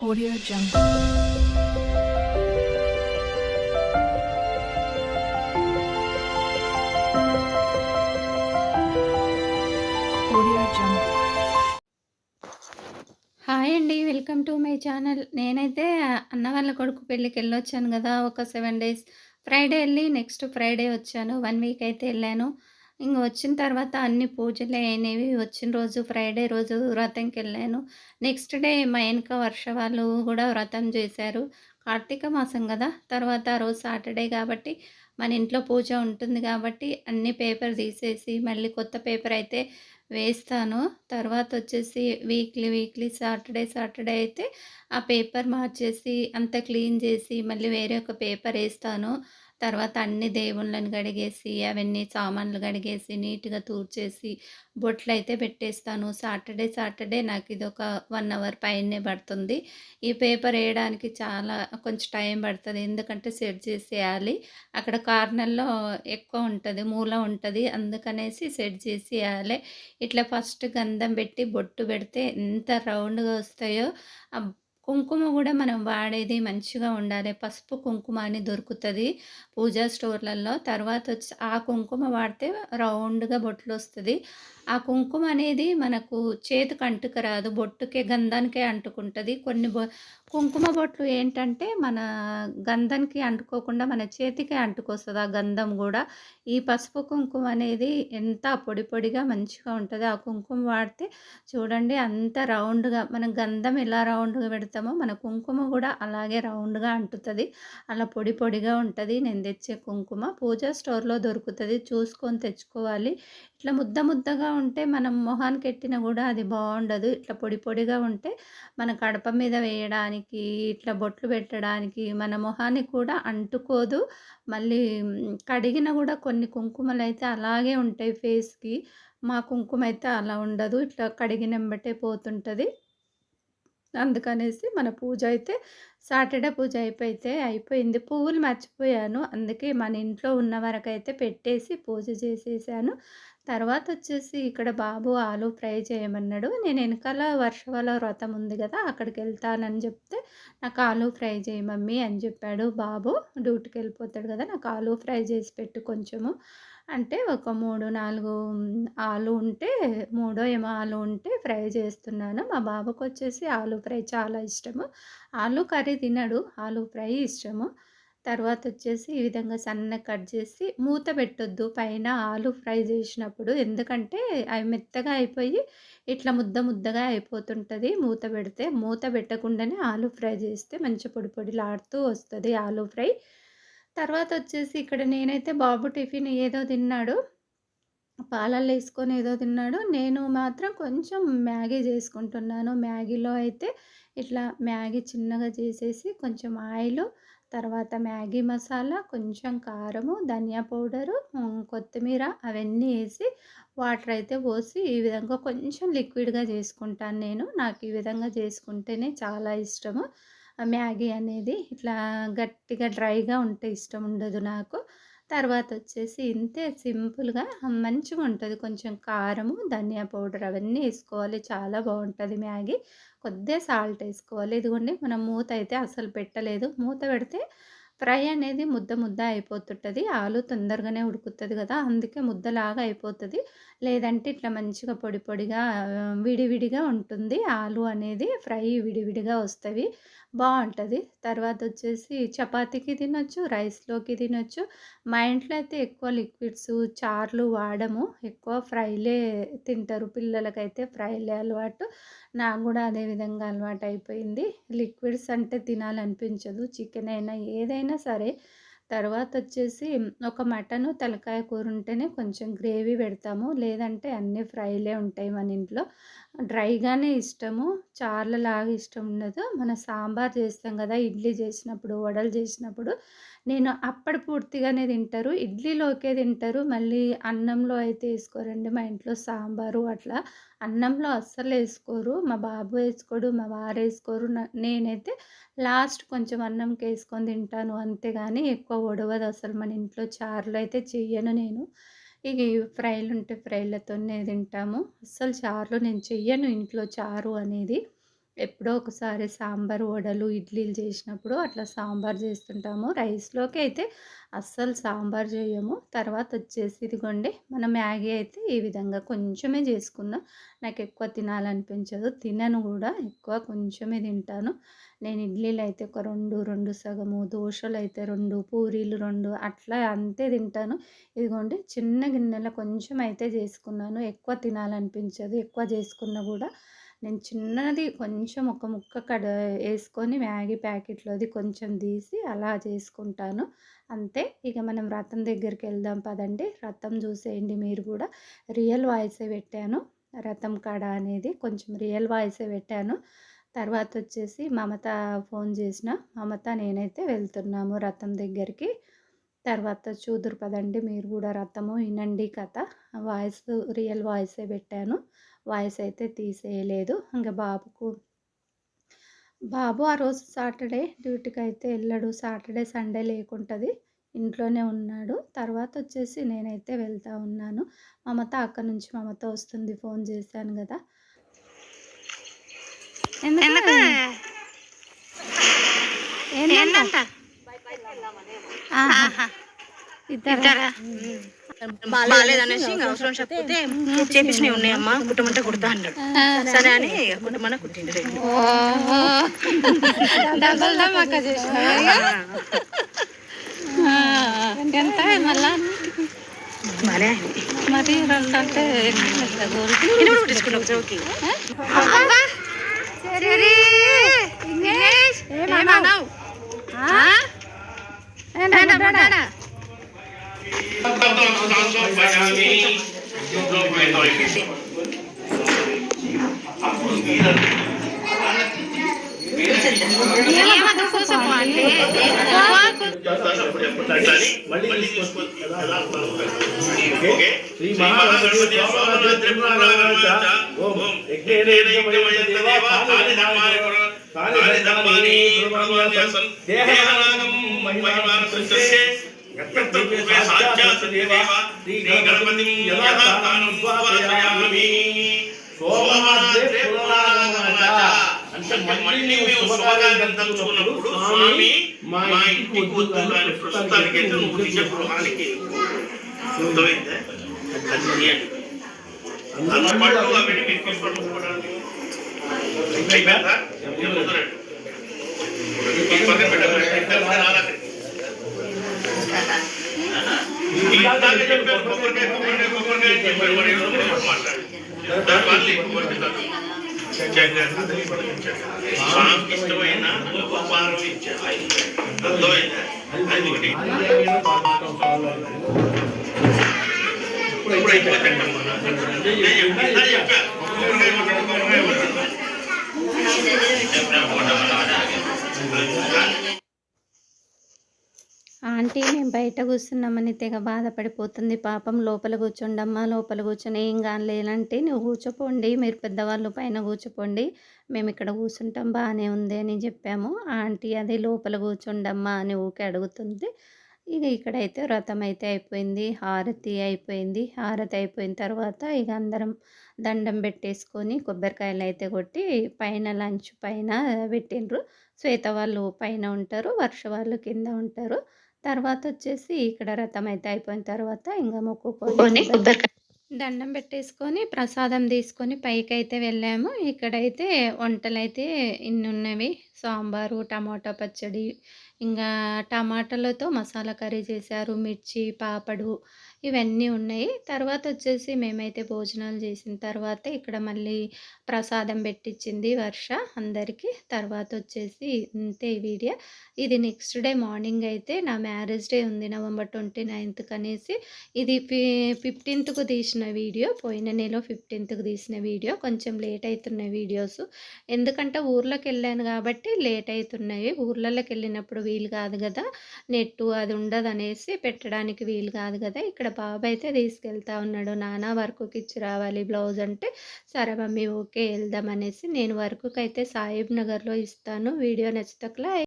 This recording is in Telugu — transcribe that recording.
Audio Jungle. హాయ్ అండి వెల్కమ్ టు మై ఛానల్ నేనైతే అన్న వాళ్ళ కొడుకు పెళ్ళికి వెళ్ళొచ్చాను కదా ఒక సెవెన్ డేస్ ఫ్రైడే వెళ్ళి నెక్స్ట్ ఫ్రైడే వచ్చాను వన్ వీక్ అయితే వెళ్ళాను. ఇంక వచ్చిన తర్వాత అన్ని పూజలే అయినవి వచ్చిన రోజు ఫ్రైడే రోజు వ్రతంకి వెళ్ళాను. నెక్స్ట్ డే మా వెనక వర్ష వాళ్ళు కూడా వ్రతం చేశారు. కార్తీక మాసం కదా తర్వాత ఆ రోజు సాటర్డే కాబట్టి మన ఇంట్లో పూజ ఉంటుంది కాబట్టి అన్ని పేపర్ తీసేసి మళ్ళీ కొత్త పేపర్ అయితే వేస్తాను. తర్వాత వచ్చేసి వీక్లీ వీక్లీ సాటర్డే సాటర్డే అయితే ఆ పేపర్ మార్చేసి అంతా క్లీన్ చేసి మళ్ళీ వేరే ఒక పేపర్ వేస్తాను. తర్వాత అన్ని దేవుళ్ళని కడిగేసి అవన్నీ సామాన్లు కడిగేసి నీట్గా తూర్చేసి బొట్లు అయితే పెట్టేస్తాను. సాటర్డే సాటర్డే నాకు ఇది ఒక వన్ అవర్ పైనే పడుతుంది. ఈ పేపర్ వేయడానికి చాలా కొంచెం టైం పడుతుంది. ఎందుకంటే సెట్ చేసేయాలి. అక్కడ కార్నర్లో ఎక్కువ ఉంటుంది మూల ఉంటుంది. అందుకనేసి సెట్ చేసేయాలి. ఇట్లా ఫస్ట్ గంధం పెట్టి బొట్టు పెడితే ఎంత రౌండ్గా వస్తాయో కుంకుమ కూడా మనం వాడేది మంచిగా ఉండాలి. పసుపు కుంకుమ అని దొరుకుతుంది పూజా స్టోర్లలో. తర్వాత వచ్చి ఆ కుంకుమ వాడితే రౌండ్గా బొట్లు వస్తుంది ఆ కుంకుమ అనేది మనకు చేతికి అంటుక రాదు. బొట్టుకే గంధానికే అంటుకుంటుంది. కొన్ని బొ కుంకుమ బొట్లు ఏంటంటే మన గంధానికి అంటుకోకుండా మన చేతికే అంటుకొస్తుంది. ఆ గంధం కూడా ఈ పసుపు కుంకుమ అనేది ఎంత పొడి పొడిగా మంచిగా ఉంటుంది ఆ కుంకుమ వాడితే చూడండి అంత రౌండ్గా మనం గంధం ఎలా రౌండ్గా పెడతామో మన కుంకుమ కూడా అలాగే రౌండ్గా అంటుతుంది. అలా పొడి పొడిగా ఉంటుంది. నేను తెచ్చే కుంకుమ పూజా స్టోర్లో దొరుకుతుంది. చూసుకొని తెచ్చుకోవాలి. ఇట్లా ముద్ద ముద్దగా ఉంటే మనం మొహానికి ఎట్టినా కూడా అది బాగుండదు. ఇట్లా పొడి పొడిగా ఉంటే మన కడప మీద వేయడానికి ఇట్లా బొట్లు పెట్టడానికి మన మొహానికి కూడా అంటుకోదు. మళ్ళీ కడిగిన కూడా కొన్ని కుంకుమలు అయితే అలాగే ఉంటాయి ఫేస్కి. మా కుంకుమ అయితే అలా ఉండదు. ఇట్లా కడిగినంబటే పోతుంటుంది. అందుకనేసి మన పూజ అయితే సాటర్డే పూజ అయిపోయితే అయిపోయింది. పువ్వులు మర్చిపోయాను. అందుకే మన ఇంట్లో ఉన్న వరకు అయితే పెట్టేసి పూజ చేసేసాను. తర్వాత వచ్చేసి ఇక్కడ బాబు ఆలు ఫ్రై చేయమన్నాడు. నేను వెనకాల వర్షవాల వ్రతం ఉంది కదా అక్కడికి వెళ్తానని చెప్తే నాకు ఆలు ఫ్రై చేయి మమ్మీ అని చెప్పాడు బాబు. డ్యూటీకి వెళ్ళిపోతాడు కదా నాకు ఆలు ఫ్రై చేసి పెట్టు కొంచెము. అంటే ఒక మూడు నాలుగు ఆలు ఉంటే మూడో ఏమో ఆలు ఉంటే ఫ్రై చేస్తున్నాను. మా బాబుకు వచ్చేసి ఆలు ఫ్రై చాలా ఇష్టము. ఆలు కర్రీ తినడు ఆలు ఫ్రై ఇష్టము. తర్వాత వచ్చేసి ఈ విధంగా సన్నగా కట్ చేసి మూత పెట్టొద్దు. పైన ఆలు ఫ్రై చేసినప్పుడు ఎందుకంటే అవి మెత్తగా అయిపోయి ఇట్లా ముద్ద ముద్దగా అయిపోతుంటుంది. మూత పెడితే మూత పెట్టకుండానే ఆలు ఫ్రై చేస్తే మంచి పొడి పొడిలాడుతూ వస్తుంది ఆలు ఫ్రై. తర్వాత వచ్చేసి ఇక్కడ నేనైతే బాబు టిఫిన్ ఏదో తిన్నాడు. పాలల్లో వేసుకొని ఏదో తిన్నాడు. నేను మాత్రం కొంచెం మ్యాగీ చేసుకుంటున్నాను. మ్యాగీలో అయితే ఇట్లా మ్యాగీ చిన్నగా చేసేసి కొంచెం ఆయిల్ తర్వాత మ్యాగీ మసాలా కొంచెం కారము ధనియా పౌడరు కొత్తిమీర అవన్నీ వేసి వాటర్ అయితే పోసి ఈ విధంగా కొంచెం లిక్విడ్గా చేసుకుంటాను నేను. నాకు ఈ విధంగా చేసుకుంటేనే చాలా ఇష్టము. మ్యాగీ అనేది ఇట్లా గట్టిగా డ్రైగా ఉంటే ఇష్టం ఉండదు నాకు. తర్వాత వచ్చేసి ఇంతే సింపుల్గా మంచిగా ఉంటుంది. కొంచెం కారము ధనియా పౌడర్ అవన్నీ వేసుకోవాలి చాలా బాగుంటుంది మ్యాగీ. కొద్దిగా సాల్ట్ వేసుకోవాలి ఇదిగోండి మనం మూత అయితే అసలు పెట్టలేదు. మూత పెడితే ఫ్రై అనేది ముద్ద ముద్ద అయిపోతుంటుంది. ఆలు తొందరగానే ఉడుకుతుంది కదా అందుకే ముద్దలాగా అయిపోతుంది. లేదంటే ఇట్లా మంచిగా పొడి పొడిగా విడివిడిగా ఉంటుంది. ఆలు అనేది ఫ్రై విడివిడిగా వస్తాయి బాగుంటుంది తర్వాత వచ్చేసి చపాతీకి తినొచ్చు రైస్లోకి తినొచ్చు. మా ఇంట్లో అయితే ఎక్కువ లిక్విడ్స్ చార్లు వాడము. ఎక్కువ ఫ్రైలే తింటారు. పిల్లలకైతే ఫ్రైలే అలవాటు. నాకు కూడా అదే విధంగా అలవాటు అయిపోయింది లిక్విడ్స్ అంటే తినాలనిపించదు. చికెన్ అయినా ఏదైనా సరే తర్వాత వచ్చేసి ఒక మటను తలకాయ కూర ఉంటేనే కొంచెం గ్రేవీ పెడతాము. లేదంటే అన్ని ఫ్రైలే ఉంటాయి మన ఇంట్లో. డ్రైగానే ఇష్టము. చార్లలాగా ఇష్టం ఉండదు. మన సాంబార్ చేస్తాం కదా ఇడ్లీ చేసినప్పుడు వడలు చేసినప్పుడు నేను అప్పటి పూర్తిగానే తింటారు. ఇడ్లీలోకే తింటారు. మళ్ళీ అన్నంలో అయితే వేసుకోరండి. మా ఇంట్లో సాంబారు అట్లా అన్నంలో అస్సలు వేసుకోరు. మా బాబు వేసుకోడు మా వారు వేసుకోరు. నేనైతే లాస్ట్ కొంచెం అన్నంకి వేసుకొని తింటాను. అంతేగాని ఎక్కువ ఒడవదు అసలు. మన ఇంట్లో చారులు అయితే చెయ్యను నేను. ఇక ఈ ఫ్రైలు ఉంటే ఫ్రైలతోనే తింటాము. అస్సలు చారులు నేను చెయ్యను ఇంట్లో చారు అనేది. ఎప్పుడో ఒకసారి సాంబార్ వడలు ఇడ్లీలు చేసినప్పుడు అట్లా సాంబార్ చేస్తుంటాము. రైస్లోకి అయితే అస్సలు సాంబార్ చేయము. తర్వాత వచ్చేసి ఇదిగోండి మన మ్యాగీ అయితే ఈ విధంగా కొంచెమే చేసుకున్నా నాకు ఎక్కువ తినాలనిపించదు. తినను కూడా ఎక్కువ కొంచెమే తింటాను. నేను ఇడ్లీలు అయితే ఒక రెండు రెండు సగము దోశలు అయితే రెండు పూరీలు రెండు అట్లా అంతే తింటాను. ఇదిగోండి చిన్న గిన్నెలో కొంచెం అయితే చేసుకున్నాను. ఎక్కువ తినాలనిపించదు ఎక్కువ చేసుకున్నా కూడా నేను చిన్నది కొంచెం ఒక ముక్క కడ వేసుకొని మ్యాగీ ప్యాకెట్లోది కొంచెం తీసి అలా చేసుకుంటాను. అంతే ఇక మనం రథం దగ్గరికి వెళ్దాం పదండి. రథం చూసేయండి మీరు కూడా. రియల్ వాయిసే పెట్టాను. రథం కాడ అనేది కొంచెం రియల్ వాయిసే పెట్టాను. తర్వాత వచ్చేసి మమత ఫోన్ చేసిన. మమత నేనైతే వెళ్తున్నాము రథం దగ్గరికి. తర్వాత చూదురు పదండి మీరు కూడా రథము వినండి కథ. వాయిస్ రియల్ వాయిసే పెట్టాను. వాయిస్ అయితే తీసేయలేదు. ఇంకా బాబుకు బాబు ఆ రోజు సాటర్డే డ్యూటీకి అయితే వెళ్ళాడు. సాటర్డే సండే లేకుంటుంది ఇంట్లోనే ఉన్నాడు. తర్వాత వచ్చేసి నేనైతే వెళ్తా ఉన్నాను. మమత అక్కడ నుంచి మమత వస్తుంది ఫోన్ చేశాను కదా. ఎందుకు ఏంటంట? ఇద్దరా బాగాలేదనేసి ఇంకా అవసరం చెప్పితే చేపించినవి ఉన్నాయమ్మా కుట్టమంటే కుడతా అన్నాడు. సరే. అని కుట్టిండు ఎంత మళ్ళా? మరి. రెండు అంటే కూడా కుట్టించుకున్నా ఒక చౌకి ఏమన్నావు శ్రీ మహాగణపతి త్రిపురాగణాచ ఓం యజ్ఞేనైకమయ దేవా కాలి ధర్మాని కాలి ధర్మాని త్రిపురాగణాచ దేహనాగం మహిమాన సంచే యత్రత్రే సాధ్యాత్ దేవా శ్రీ గణపతిం యథా తానం ద్వాపయామి సోమవారే పురాణాచ అంటే మళ్ళీ మేము శుభకార్యం తలుచుకున్నప్పుడు స్వామి మా ఇంటికి వద్దు కానీ ప్రస్తుతానికి అయితే నువ్వు నిజ గృహానికి అర్థమైందా? అది చేయండి అందరూ పట్టు అవన్నీ మీరు తీసుకోవడానికి అయిపోయిందా ఏం వదలండి. ఈ పక్కన పెట్టండి. ఇక్కడ ఉన్న రాళ్ళకి. ఈ ఇందాక చెప్పారు, కొబ్బరికాయ, కొబ్బరికాయ, కొబ్బరికాయ అని చెప్పారు. మరి ఎవరో ఒకరు మాట్లాడారు. దాని వల్ల ఎక్కువ పడుతుంది. స్వామికి ఇష్టమైన ఉపహారం ఇచ్చారు అర్థమైందా అది ఒకటి ఇప్పుడు అయిపోతుంది నేను ఆంటీ మేము బయట కూర్చున్నామని తెగ బాధపడిపోతుంది. పాపం లోపల కూర్చోండమ్మా లోపల కూర్చొని ఏం కాలేదంటే నువ్వు కూర్చోపోండి మీరు పెద్దవాళ్ళు పైన కూర్చోపోండి. మేము ఇక్కడ కూర్చుంటాం బాగానే ఉంది అని చెప్పాము. ఆంటీ అది లోపల కూర్చోండమ్మా అని ఊకే అడుగుతుంది. ఇక ఇక్కడైతే వ్రతం అయితే అయిపోయింది. హారతి అయిపోయింది. హారతి అయిపోయిన తర్వాత ఇక అందరం దండం పెట్టేసుకొని కొబ్బరికాయలు అయితే కొట్టి పైన లంచ్ పైన పెట్టిండ్రు. శ్వేత వాళ్ళు పైన ఉంటారు వర్ష వాళ్ళు కింద ఉంటారు. తర్వాత వచ్చేసి ఇక్కడ రథం అయితే అయిపోయిన తర్వాత ఇంకా మొక్కుకొని దండం పెట్టేసుకొని ప్రసాదం తీసుకొని పైకి అయితే వెళ్ళాము. ఇక్కడైతే వంటలు అయితే ఇన్ని ఉన్నవి సాంబారు టమాటా పచ్చడి ఇంకా టమాటాలతో మసాలా కర్రీ చేశారు మిర్చి పాపడు ఇవన్నీ ఉన్నాయి. తర్వాత వచ్చేసి మేమైతే భోజనాలు చేసిన తర్వాత ఇక్కడ మళ్ళీ ప్రసాదం పెట్టించింది వర్ష అందరికీ. తర్వాత వచ్చేసి ఇంతే ఈ వీడియో. ఇది నెక్స్ట్ డే మార్నింగ్ అయితే నా మ్యారేజ్ డే ఉంది నవంబర్ ట్వంటీ నైన్త్ అనేసి ఇది ఫి ఫిఫ్టీన్త్కు తీసిన వీడియో. పోయిన నెల ఫిఫ్టీన్త్కి తీసిన వీడియో. కొంచెం లేట్ అవుతున్నాయి వీడియోస్. ఎందుకంటే ఊర్లోకి వెళ్ళాను కాబట్టి లేట్ అవుతున్నాయి ఊర్లలోకి వెళ్ళినప్పుడు వీలు కాదు కదా. నెట్టు అది ఉండదు అనేసి పెట్టడానికి వీలు కాదు కదా. ఇక్కడ బాబు అయితే తీసుకెళ్తా ఉన్నాడు. నానా వర్క్కి ఇచ్చి రావాలి బ్లౌజ్ అంటే. సరే మమ్మీ ఓకే వెళ్దాం అనేసి నేను వర్క్కి అయితే సాహిబ్ నగర్లో ఇస్తాను. వీడియో నచ్చితే